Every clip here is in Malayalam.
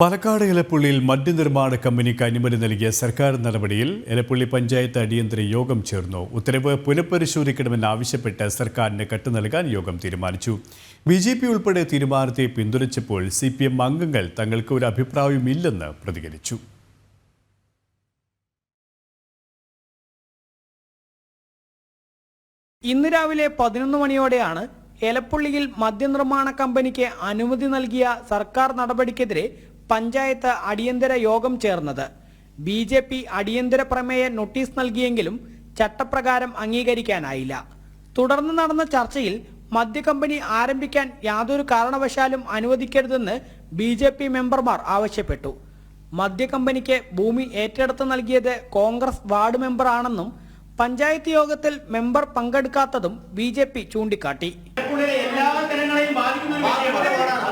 പാലക്കാട് എലപ്പുള്ളിയിൽ മദ്യനിർമ്മാണ കമ്പനിക്ക് അനുമതി നൽകിയ സർക്കാർ നടപടിയിൽ എലപ്പുള്ളി പഞ്ചായത്ത് അടിയന്തര യോഗം ചേർന്നു. ഉത്തരവ് പുനഃപരിശോധിക്കണമെന്നാവശ്യപ്പെട്ട് സർക്കാരിന് കത്ത് നൽകാൻ യോഗം തീരുമാനിച്ചു. ബി ജെ പി ഉൾപ്പെടെ തീരുമാനത്തെ പിന്തുണച്ചപ്പോൾ സി പി എം അംഗങ്ങൾ തങ്ങൾക്ക് ഒരു അഭിപ്രായവുമില്ലെന്ന് പ്രതികരിച്ചു. ഇന്ന് രാവിലെ പതിനൊന്ന് മണിയോടെയാണ് എലപ്പുള്ളിയിൽ മദ്യനിർമ്മാണ കമ്പനിക്ക് അനുമതി നൽകിയ സർക്കാർ നടപടിക്കെതിരെ പഞ്ചായത്ത് അടിയന്തര യോഗം ചേർന്നത്. ബി ജെ പി അടിയന്തര പ്രമേയ നോട്ടീസ് നൽകിയെങ്കിലും ചട്ടപ്രകാരം അംഗീകരിക്കാനായില്ല. തുടർന്ന് നടന്ന ചർച്ചയിൽ മദ്യകമ്പനി ആരംഭിക്കാൻ യാതൊരു കാരണവശാലും അനുവദിക്കരുതെന്ന് ബി ജെ പി മെമ്പർമാർ ആവശ്യപ്പെട്ടു. മദ്യകമ്പനിക്ക് ഭൂമി ഏറ്റെടുത്ത് നൽകിയത് കോൺഗ്രസ് വാർഡ് മെമ്പറാണെന്നും പഞ്ചായത്ത് യോഗത്തിൽ മെമ്പർ പങ്കെടുക്കാത്തതും ബി ജെ പി ചൂണ്ടിക്കാട്ടി. എല്ലാ ഒരു വിഷയമാണ് അതിനാലാണ്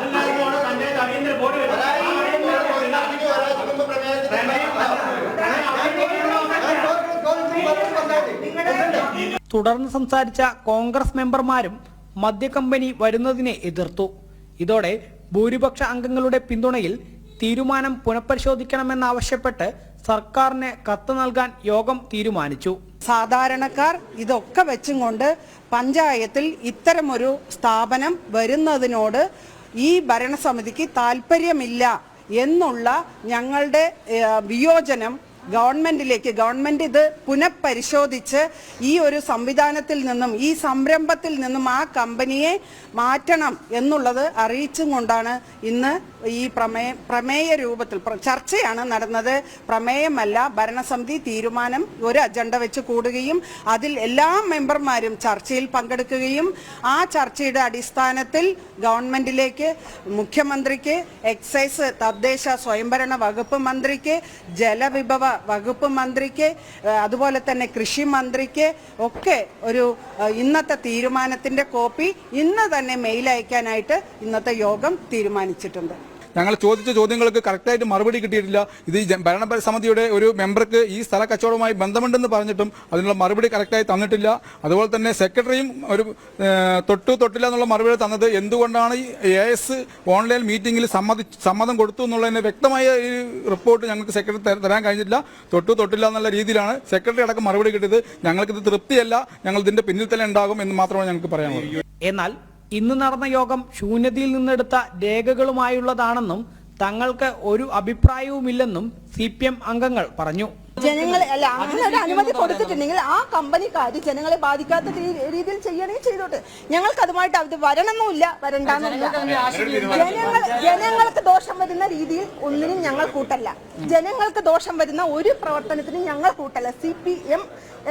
പഞ്ചായത്ത് അടിയന്തര ബോർഡ് തുടർന്ന് സംസാരിച്ച കോൺഗ്രസ് മെമ്പർമാരും മദ്യകമ്പനി വരുന്നതിനെ എതിർത്തു. ഇതോടെ ഭൂരിപക്ഷ അംഗങ്ങളുടെ പിന്തുണയിൽ തീരുമാനം പുനഃപരിശോധിക്കണമെന്നാവശ്യപ്പെട്ട് സർക്കാരിന് കത്ത് നൽകാൻ യോഗം തീരുമാനിച്ചു. സാധാരണക്കാർ ഇതൊക്കെ വെച്ചും കൊണ്ട് പഞ്ചായത്തിൽ ഇത്തരമൊരു സ്ഥാപനം വരുന്നതിനോട് ഈ ഭരണസമിതിക്ക് താല്പര്യമില്ല എന്നുള്ള ഞങ്ങളുടെ വിയോജനം ഗവൺമെന്റിലേക്ക് ഗവൺമെന്റ് ഇത് പുനഃപരിശോധിച്ച് ഈ ഒരു സംവിധാനത്തിൽ നിന്നും ഈ സംരംഭത്തിൽ നിന്നും ആ കമ്പനിയെ മാറ്റണം എന്നുള്ളത് അറിയിച്ചും കൊണ്ടാണ് ഇന്ന് ഈ പ്രമേയ പ്രമേയ രൂപത്തിൽ ചർച്ചയാണ് നടന്നത്. പ്രമേയമല്ല ഭരണസമിതി തീരുമാനം ഒരു അജണ്ട വെച്ച് കൂടുകയും അതിൽ എല്ലാ മെമ്പർമാരും ചർച്ചയിൽ പങ്കെടുക്കുകയും ആ ചർച്ചയുടെ അടിസ്ഥാനത്തിൽ ഗവൺമെന്റിലേക്ക് മുഖ്യമന്ത്രിക്ക് എക്സൈസ് തദ്ദേശ സ്വയംഭരണ വകുപ്പ് മന്ത്രിക്ക് ജലവിഭവ വകുപ്പ് മന്ത്രിക്ക് അതുപോലെ തന്നെ കൃഷി മന്ത്രിക്ക് ഒക്കെ ഒരു ഇന്നത്തെ തീരുമാനത്തിന്റെ കോപ്പി ഇന്ന് തന്നെ മെയിൽ അയക്കാനായിട്ട് ഇന്നത്തെ യോഗം തീരുമാനിച്ചിട്ടുണ്ട്. ഞങ്ങൾ ചോദിച്ച ചോദ്യങ്ങൾക്ക് കറക്റ്റായിട്ട് മറുപടി കിട്ടിയിട്ടില്ല. ഇത് ഈ സമിതിയുടെ ഒരു മെമ്പർക്ക് ഈ സ്ഥല കച്ചവടവുമായി ബന്ധമുണ്ടെന്ന് പറഞ്ഞിട്ടും അതിനുള്ള മറുപടി കറക്റ്റായി തന്നിട്ടില്ല. അതുപോലെ തന്നെ സെക്രട്ടറിയും ഒരു തൊട്ടു തൊട്ടില്ല എന്നുള്ള മറുപടി തന്നത് എന്തുകൊണ്ടാണ് ഈ എ എസ് ഓൺലൈൻ മീറ്റിംഗിൽ സമ്മതി സമ്മതം കൊടുത്തു എന്നുള്ളതിന് വ്യക്തമായ ഒരു റിപ്പോർട്ട് ഞങ്ങൾക്ക് സെക്രട്ടറി തരാൻ കഴിഞ്ഞില്ല തൊട്ടു തൊട്ടില്ല എന്നുള്ള രീതിയിലാണ് സെക്രട്ടറി അടക്കം മറുപടി കിട്ടിയത്. ഞങ്ങൾക്കിത് തൃപ്തിയല്ല. ഞങ്ങൾ ഇതിന്റെ പിന്നിൽ തന്നെ ഉണ്ടാകും എന്ന് മാത്രമാണ് ഞങ്ങൾക്ക് പറയാനുള്ളത്. എന്നാൽ ഇന്ന് നടന്ന യോഗം ശൂന്യതയിൽ നിന്നെടുത്ത രേഖകളുമായുള്ളതാണെന്നും തങ്ങൾക്ക് ഒരു അഭിപ്രായവുമില്ലെന്നും സി അംഗങ്ങൾ പറഞ്ഞു. ജനങ്ങളെ അല്ല അങ്ങനെ ഒരു അനുമതി കൊടുത്തിട്ടുണ്ടെങ്കിൽ ആ കമ്പനിക്കാർ ജനങ്ങളെ ബാധിക്കാത്ത രീതിയിൽ ചെയ്യണമെങ്കിൽ ചെയ്തോട്ടെ. ഞങ്ങൾക്ക് അതുമായിട്ട് അത് വരണമെന്നില്ല വരണ്ടെന്നില്ല ജനങ്ങൾ ജനങ്ങൾക്ക് ദോഷം വരുന്ന രീതിയിൽ ഒന്നിനും ഞങ്ങൾ കൂട്ടല്ല. ജനങ്ങൾക്ക് ദോഷം വരുന്ന ഒരു പ്രവർത്തനത്തിനും ഞങ്ങൾ കൂട്ടല്ല. സി പി എം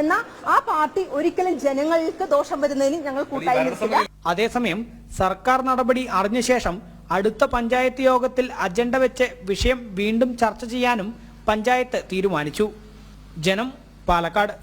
എന്ന ആ പാർട്ടി ഒരിക്കലും ജനങ്ങൾക്ക് ദോഷം വരുന്നതിന് ഞങ്ങൾ കൂട്ടായി നിൽക്കില്ല അതേസമയം സർക്കാർ നടപടി അറിഞ്ഞ ശേഷം അടുത്ത പഞ്ചായത്ത് യോഗത്തിൽ അജണ്ട വെച്ച് വിഷയം വീണ്ടും ചർച്ച ചെയ്യാനും പഞ്ചായത്ത് തീരുമാനിച്ചു. ജനം പാലക്കാട്.